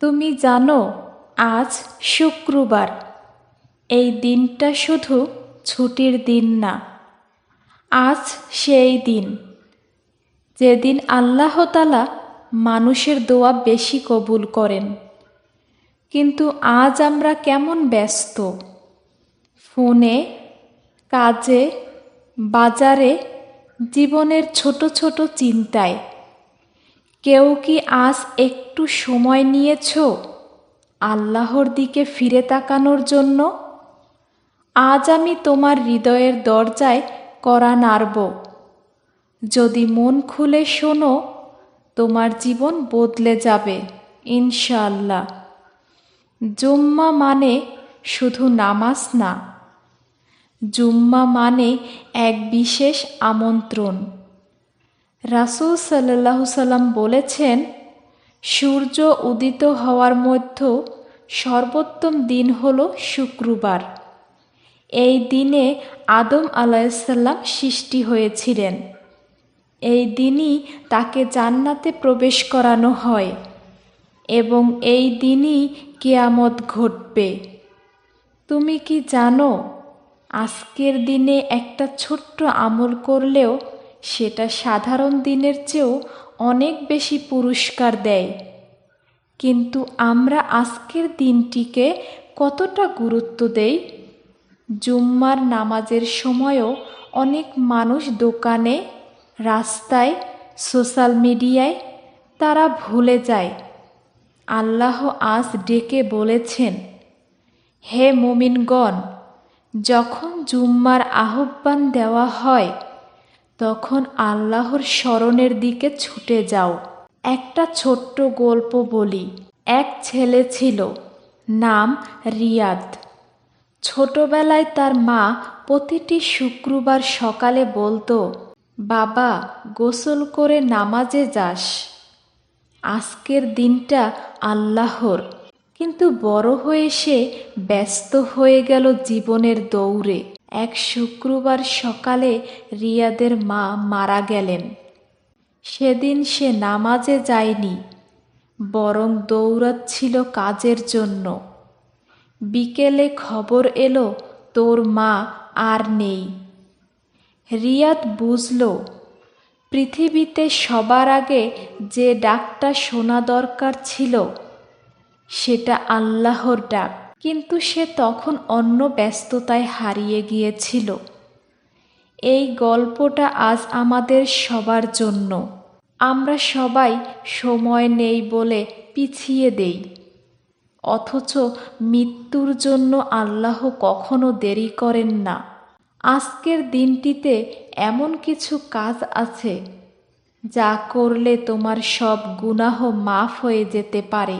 তুমি জানো, আজ শুক্রবার। এই দিনটা শুধু ছুটির দিন না, আজ সেই দিন। যেদিন আল্লাহ তালা মানুষের দোয়া বেশি কবুল করেন। কিন্তু আজ আমরা কেমন ব্যস্ত? ফোনে, কাজে, বাজারে, জীবনের ছোট ছোট চিন্তায়। কেউ কি আজ একটু সময় নিয়েছ আল্লাহর দিকে ফিরে তাকানোর জন্য? আজ আমি তোমার হৃদয়ের দরজায় করা নাড়ব। যদি মন খুলে শোনো, তোমার জীবন বদলে যাবে ইনশাল্লাহ জুম্মা মানে শুধু নামাজ না। জুম্মা মানে এক বিশেষ আমন্ত্রণ। রাসুল সাল্লাহ সাল্লাম বলেছেন, সূর্য উদিত হওয়ার মধ্য সর্বোত্তম দিন হল শুক্রবার। এই দিনে আদম আলাইসাল্লাম সৃষ্টি হয়েছিলেন। এই দিনই তাকে জান্নাতে প্রবেশ করানো হয় এবং এই দিনই কেয়ামত ঘটবে। তুমি কি জানো, আজকের দিনে একটা ছোট্ট আমল করলেও সেটা সাধারণ দিনের চেয়েও অনেক বেশি পুরস্কার দেয়। কিন্তু আমরা আজকের দিনটিকে কতটা গুরুত্ব দেই? জুম্মার নামাজের সময়ও অনেক মানুষ দোকানে, রাস্তায়, সোশ্যাল মিডিয়ায় তারা ভুলে যায়। আল্লাহ আজ ডেকে বলেছেন, হে মোমিনগণ, যখন জুম্মার আহ্বান দেওয়া হয় তখন আল্লাহর স্মরণের দিকে ছুটে যাও। একটা ছোট্ট গল্প বলি। এক ছেলে ছিল, নাম রিয়াদ। ছোটবেলায় তার মা প্রতিটি শুক্রবার সকালে বলতো, বাবা, গোসল করে নামাজে যাস। আজকের দিনটা আল্লাহর। কিন্তু বড় হয়ে সে ব্যস্ত হয়ে গেল জীবনের দৌড়ে। এক শুক্রবার সকালে রিয়াদের মা মারা গেলেন। সেদিন সে নামাজে যায়নি, বরং দৌড়াচ্ছিল কাজের জন্য। বিকেলে খবর এলো, তোর মা আর নেই। রিয়াদ বুঝল, পৃথিবীতে সবার আগে যে ডাকটা শোনা দরকার ছিল, সেটা আল্লাহর ডাক। কিন্তু সে তখন অন্য ব্যস্ততায় হারিয়ে গিয়েছিল। এই গল্পটা আজ আমাদের সবার জন্য। আমরা সবাই সময় নেই বলে পিছিয়ে দেই। অথচ মৃত্যুর জন্য আল্লাহ কখনো দেরি করেন না। আজকের দিনটিতে এমন কিছু কাজ আছে, যা করলে তোমার সব গুনাহ মাফ হয়ে যেতে পারে।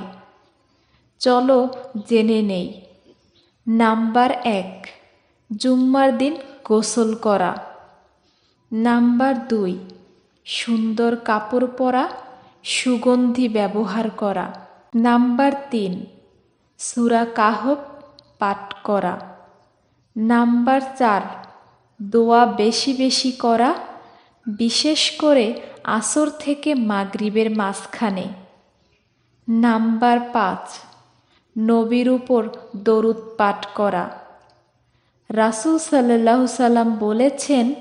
চলো জেনে নেই। নাম্বার এক, জুম্মার দিন গোসল করা। নাম্বার দুই, সুন্দর কাপড় পরা, সুগন্ধি ব্যবহার করা। নাম্বার তিন, সুরা কাহব পাঠ করা। নাম্বার চার, দোয়া বেশি বেশি করা, বিশেষ করে আসর থেকে মাগরিবের মাঝখানে। নাম্বার পাঁচ নবীর উপর দরুদ পাঠ করা। রাসুল সাল্লাহ সাল্লাম বলেছেন,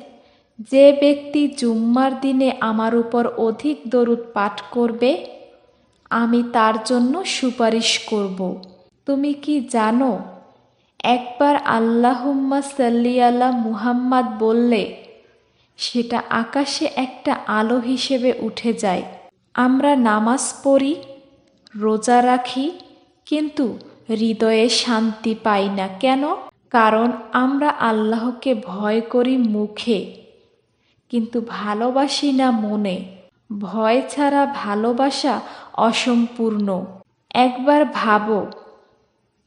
যে ব্যক্তি জুম্মার দিনে আমার উপর অধিক দরুদ পাঠ করবে, আমি তার জন্য সুপারিশ করব। তুমি কি জানো, একবার আল্লাহুম্মা সাল্লি আল্লাহ মুহাম্মদ বললে, সেটা আকাশে একটা আলো হিসেবে উঠে যায়। আমরা নামাজ পড়ি, রোজা রাখি কিন্তু হৃদয়ে শান্তি পাই না কেন? কারণ আমরা আল্লাহকে ভয় করি মুখে, কিন্তু ভালোবাসি না মনে। ভয় ছাড়া ভালোবাসা অসম্পূর্ণ। একবার ভাবো,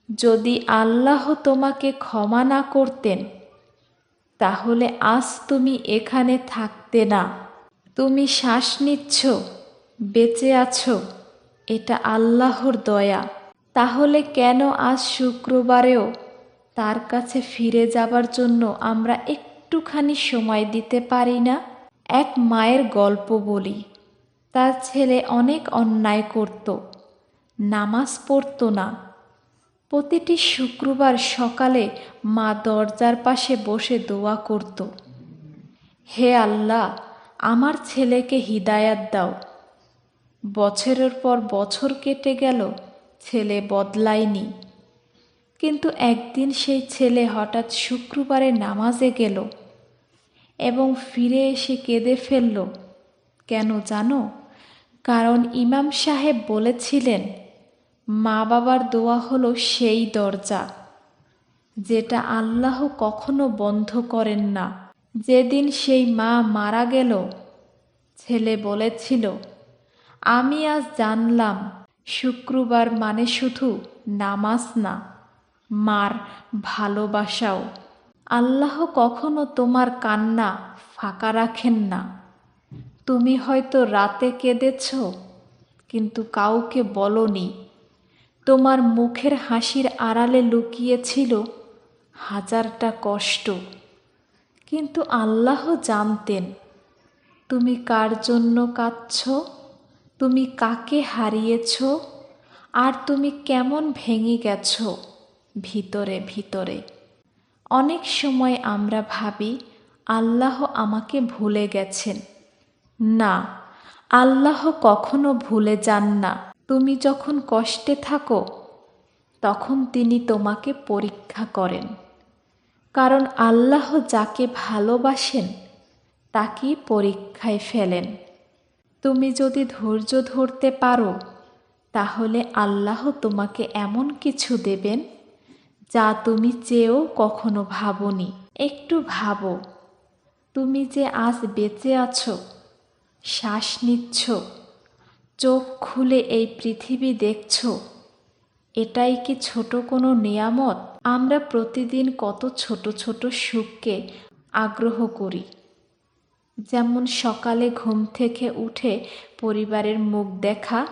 যদি আল্লাহ তোমাকে ক্ষমা না করতেন, তাহলে আজ তুমি এখানে থাকতে না। তুমি শ্বাস নিচ্ছ, বেঁচে আছো, এটা আল্লাহর দয়া। তাহলে কেন আজ শুক্রবারেও তার কাছে ফিরে যাবার জন্য আমরা একটুখানি সময় দিতে পারি না? এক মায়ের গল্প বলি। তার ছেলে অনেক অন্যায় করত, নামাজ পড়তো না। প্রতিটি শুক্রবার সকালে মা দরজার পাশে বসে দোয়া করত। হে আল্লাহ, আমার ছেলেকে হিদায়াত দাও। বছরের পর বছর কেটে গেল ছেলে বদলায়নি। কিন্তু একদিন সেই ছেলে হঠাৎ শুক্রবারে নামাজে গেল এবং ফিরে এসে কেঁদে ফেলল। কেন জানো? কারণ ইমাম সাহেব বলেছিলেন, মা বাবার দোয়া হলো সেই দরজা, যেটা আল্লাহ কখনো বন্ধ করেন না। যেদিন সেই মা মারা গেল, ছেলে বলেছিল, আমি আজ জানলাম শুক্রবার মানে শুধু নামাজ না, মার ভালোবাসাও। আল্লাহ কখনো তোমার কান্না ফাঁকা রাখেন না। তুমি হয়তো রাতে কেঁদেছ, কিন্তু কাউকে বলনি। তোমার মুখের হাসির আড়ালে লুকিয়েছিল হাজারটা কষ্ট। কিন্তু আল্লাহ জানতেন, তুমি কার জন্য কাঁদছ? তুমি কাকে হারিয়েছ? আর তুমি কেমন ভেঙে গেছ? ভিতরে ভিতরে। অনেক সময় আমরা ভাবি, আল্লাহ আমাকে ভুলে গেছেন। না, আল্লাহ কখনো ভুলে যান না। তুমি যখন কষ্টে থাকো, তখন তিনি তোমাকে পরীক্ষা করেন। কারণ আল্লাহ যাকে ভালোবাসেন, তাকেই পরীক্ষায় ফেলেন। তুমি যদি ধৈর্য ধরতে পারো, তাহলে আল্লাহ তোমাকে এমন কিছু দেবেন যা তুমি চেয়েও কখনো ভাবনি। একটু ভাবো, তুমি যে আজ বেঁচে আছো, শ্বাস নিচ্ছ, চোখ খুলে এই পৃথিবী দেখছ, এটাই কি ছোট কোনো নিয়ামত? আমরা প্রতিদিন কত ছোট ছোট সুখকে আগ্রহ করি। যেমন সকালে ঘুম থেকে উঠে পরিবারের মুখ দেখা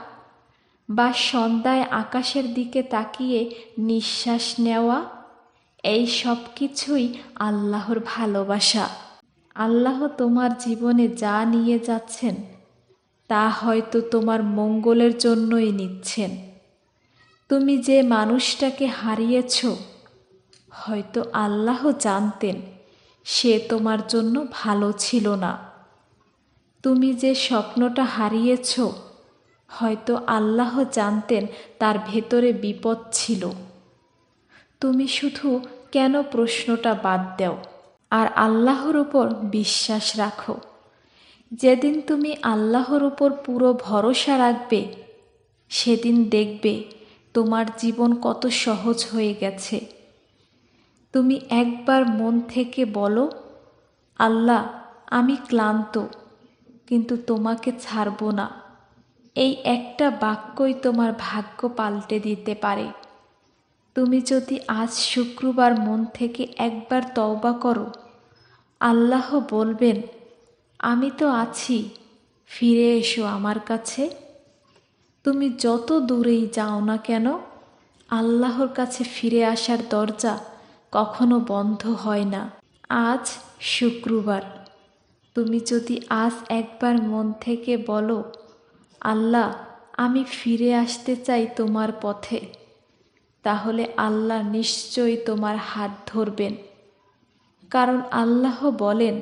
বা সন্ধ্যায় আকাশের দিকে তাকিয়ে নিঃশ্বাস নেওয়া, এই সব কিছুই আল্লাহর ভালোবাসা। আল্লাহ তোমার জীবনে যা নিয়ে যাচ্ছেন, তা হয়তো তোমার মঙ্গলের জন্যই নিচ্ছেন। তুমি যে মানুষটাকে হারিয়েছ, হয়তো আল্লাহ জানতেন সে তোমার জন্য ভালো ছিল না। তুমি যে স্বপ্নটা হারিয়েছ, হয়তো আল্লাহ জানতেন তার ভেতরে বিপদ ছিল। তুমি শুধু কেন প্রশ্নটা বাদ দাও আর আল্লাহর উপর বিশ্বাস রাখো। যেদিন তুমি আল্লাহর উপর পুরো ভরসা রাখবে, সেদিন দেখবে তোমার জীবন কত সহজ হয়ে গেছে। তুমি একবার মন থেকে বলো, আল্লাহ, আমি ক্লান্ত, কিন্তু তোমাকে ছাড়ব না। এই একটা বাক্যই তোমার ভাগ্য পাল্টে দিতে পারে। তুমি যদি আজ শুক্রবার মন থেকে একবার তওবা করো, আল্লাহ বলবেন, আমি তো আছি, ফিরে এসো আমার কাছে। তুমি যত দূরেই যাও না কেন, আল্লাহর কাছে ফিরে আসার দরজা কখনো বন্ধ হয় না। আজ শুক্রবার। তুমি যদি আজ একবার মন থেকে বলো, আল্লাহ, আমি ফিরে আসতে চাই তোমার পথে, তাহলে আল্লাহ নিশ্চয়ই তোমার হাত ধরবেন। কারণ আল্লাহ বলেন,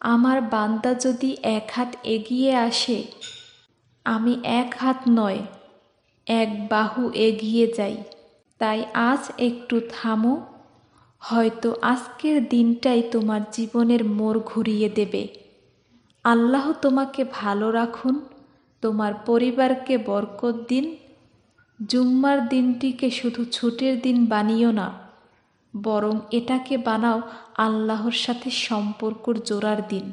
আমার বান্দা যদি এক হাত এগিয়ে আসে, আমি এক হাত নয়, এক বাহু এগিয়ে যাই। তাই আজ একটু থামো হয়তো আজকের দিনটাই তোমার জীবনের মোড় ঘুরিয়ে দেবে। আল্লাহ তোমাকে ভালো রাখুন, তোমার পরিবারকে বরকত দিন। জুম্মার দিনটিকে শুধু ছুটির দিন বানিও না, বরং এটাকে বানাও আল্লাহর সাথে সম্পর্কর জোড়ার দিন।